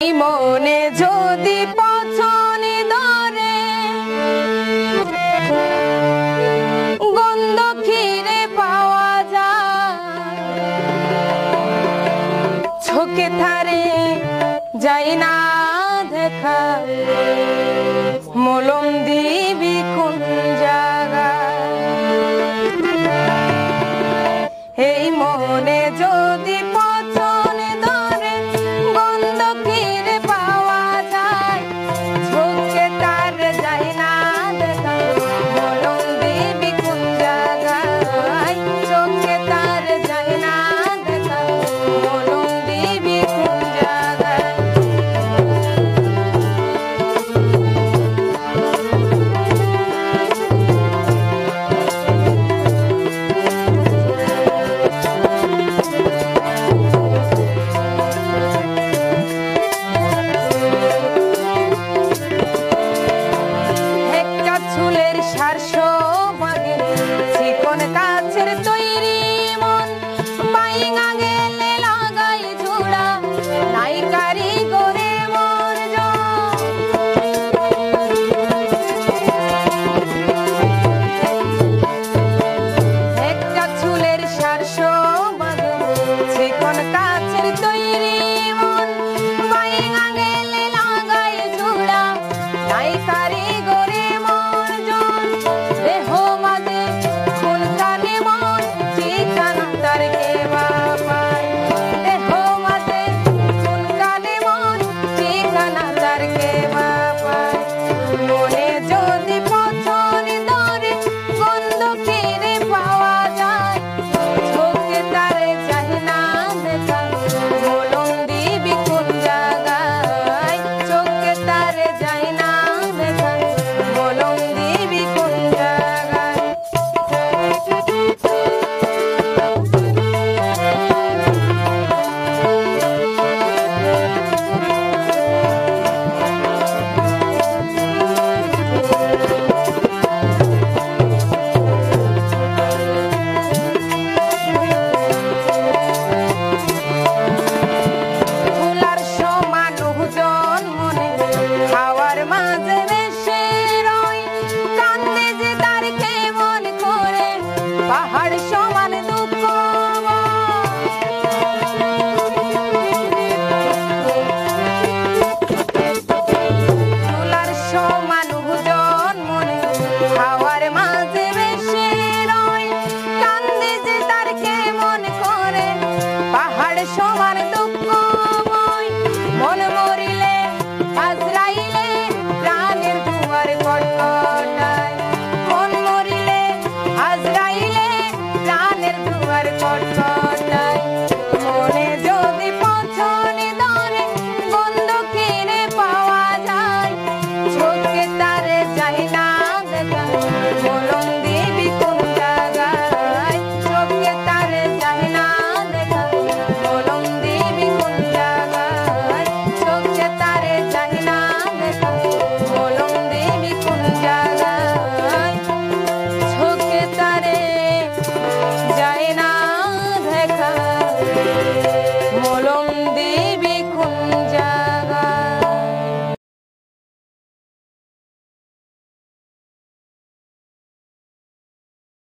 মনে যদি পছনি ধরে, গন্ধ খিরে পাওয়া যায়। ছোকে থারে যাই না দেখা, মলম দিবি কোন